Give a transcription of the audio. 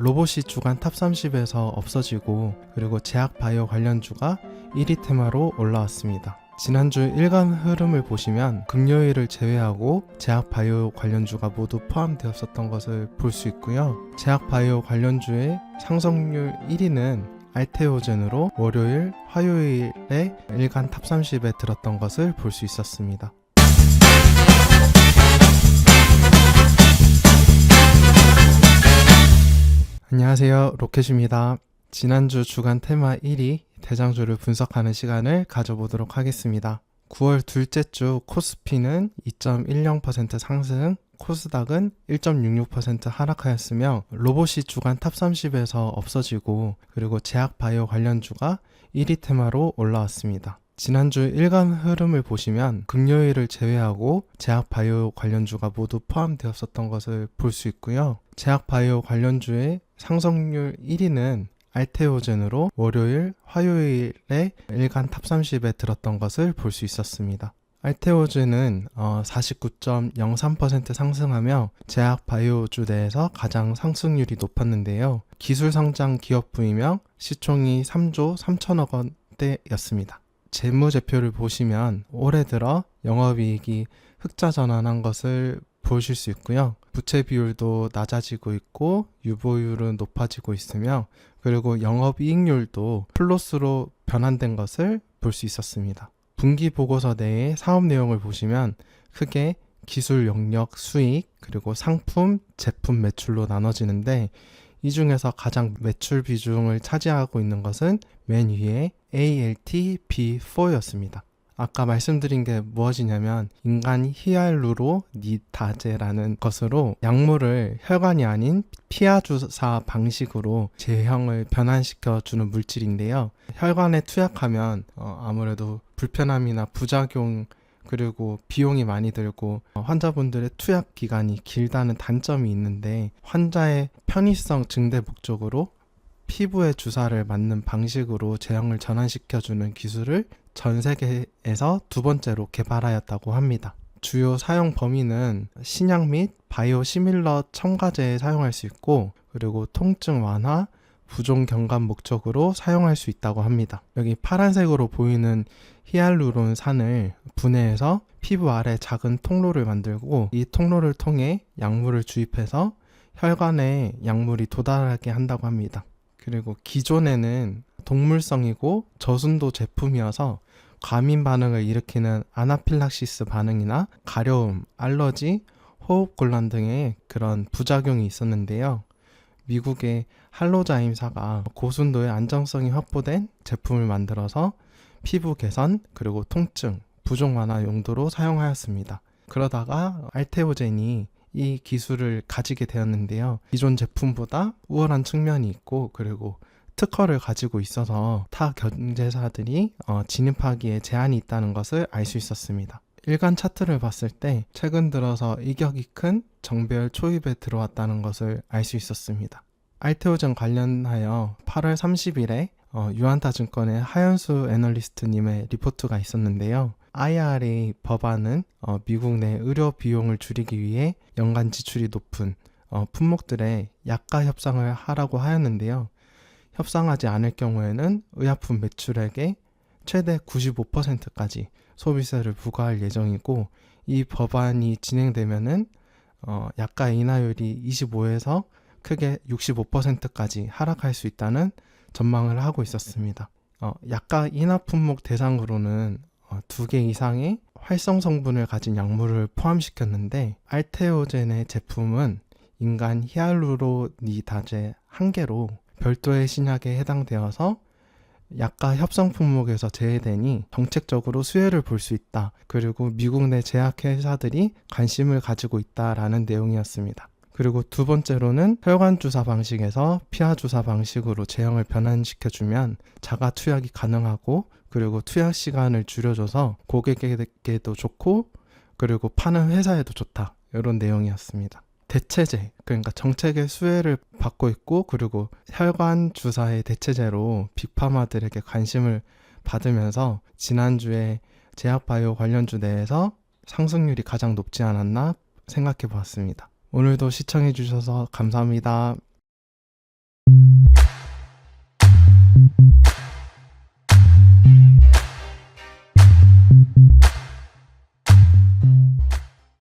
로봇이 주간 탑 30에서 없어지고 그리고 제약 바이오 관련주가 1위 테마로 올라왔습니다. 지난주 일간 흐름을 보시면 금요일을 제외하고 제약 바이오 관련주가 모두 포함되었었던 것을 볼 수 있고요. 제약 바이오 관련주의 상승률 1위는 알테오젠으로 월요일, 화요일에 일간 탑 30에 들었던 것을 볼 수 있었습니다. 안녕하세요. 로켓입니다. 지난주 주간 테마 1위 대장주를 분석하는 시간을 가져보도록 하겠습니다. 9월 둘째 주 코스피는 2.10% 상승, 코스닥은 1.66% 하락하였으며 로봇이 주간 탑 30에서 없어지고 그리고 제약 바이오 관련주가 1위 테마로 올라왔습니다. 지난주 일간 흐름을 보시면 금요일을 제외하고 제약 바이오 관련주가 모두 포함되었었던 것을 볼 수 있고요. 제약 바이오 관련주의 상승률 1위는 알테오젠으로 월요일, 화요일에 일간 탑 30에 들었던 것을 볼 수 있었습니다. 알테오젠은 어, 49.03% 상승하며 제약 바이오주 내에서 가장 상승률이 높았는데요. 기술 성장 기업 부이명 시총이 3조 3천억 원대였습니다. 재무제표를 보시면 올해 들어 영업이익이 흑자 전환한 것을 보실 수 있고요. 부채 비율도 낮아지고 있고 유보율은 높아지고 있으며 그리고 영업이익률도 플러스로 변환된 것을 볼 수 있었습니다. 분기 보고서 내의 사업 내용을 보시면 크게 기술 영역 수익 그리고 상품 제품 매출로 나눠지는데 이 중에서 가장 매출 비중을 차지하고 있는 것은 맨 위에 ALT-B4였습니다. 아까 말씀드린 게 무엇이냐면 인간 히알루로 니다제라는 것으로 약물을 혈관이 아닌 피하 주사 방식으로 제형을 변환시켜 주는 물질인데요. 혈관에 투약하면 어, 아무래도 불편함이나 부작용 그리고 비용이 많이 들고 어, 환자분들의 투약 기간이 길다는 단점이 있는데 환자의 편의성 증대 목적으로 피부에 주사를 맞는 방식으로 제형을 전환시켜주는 기술을 전 세계에서 두 번째로 개발하였다고 합니다. 주요 사용 범위는 신약 및 바이오 시밀러 첨가제에 사용할 수 있고 그리고 통증 완화, 부종 경감 목적으로 사용할 수 있다고 합니다. 여기 파란색으로 보이는 히알루론 산을 분해해서 피부 아래 작은 통로를 만들고 이 통로를 통해 약물을 주입해서 혈관에 약물이 도달하게 한다고 합니다. 그리고 기존에는 동물성이고 저순도 제품이어서 과민 반응을 일으키는 아나필락시스 반응이나 가려움, 알러지, 호흡곤란 등의 그런 부작용이 있었는데요. 미국의 할로자 임사가 고순도의 안정성이 확보된 제품을 만들어서 피부 개선 그리고 통증, 부종 완화 용도로 사용하였습니다. 그러다가 알테오젠이 이 기술을 가지게 되었는데요. 기존 제품보다 우월한 측면이 있고 그리고 특허를 가지고 있어서 타 경제사들이 어, 진입하기에 제한이 있다는 것을 알 수 있었습니다. 일간 차트를 봤을 때 최근 들어서 이격이 큰 정배열 초입에 들어왔다는 것을 알 수 있었습니다. 알테오젠 관련하여 8월 30일에 어, 유한타 증권의 하연수 애널리스트님의 리포트가 있었는데요. IRA 법안은 어, 미국 내 의료 비용을 줄이기 위해 연간 지출이 높은 어, 품목들의 약가 협상을 하라고 하였는데요. 협상하지 않을 경우에는 의약품 매출액의 최대 95%까지 소비세를 부과할 예정이고 이 법안이 진행되면은 어, 약가 인하율이 25에서 크게 65%까지 하락할 수 있다는 전망을 하고 있었습니다. 어, 약가 인하 품목 대상으로는 어, 두개 이상의 활성 성분을 가진 약물을 포함시켰는데 알테오젠의 제품은 인간 히알루로니다제 한 개로 별도의 신약에 해당되어서 약가 협상 품목에서 제외되니 정책적으로 수혜를 볼 수 있다. 그리고 미국 내 제약회사들이 관심을 가지고 있다라는 내용이었습니다. 그리고 두 번째로는 혈관 주사 방식에서 피하 주사 방식으로 제형을 변환시켜주면 자가 투약이 가능하고 그리고 투약 시간을 줄여줘서 고객에게도 좋고 그리고 파는 회사에도 좋다 이런 내용이었습니다. 대체제 그러니까 정책의 수혜를 받고 있고 그리고 혈관 주사의 대체제로 빅파마들에게 관심을 받으면서 지난주에 제약 바이오 관련주 내에서 상승률이 가장 높지 않았나 생각해 보았습니다. 오늘도 시청해 주셔서 감사합니다.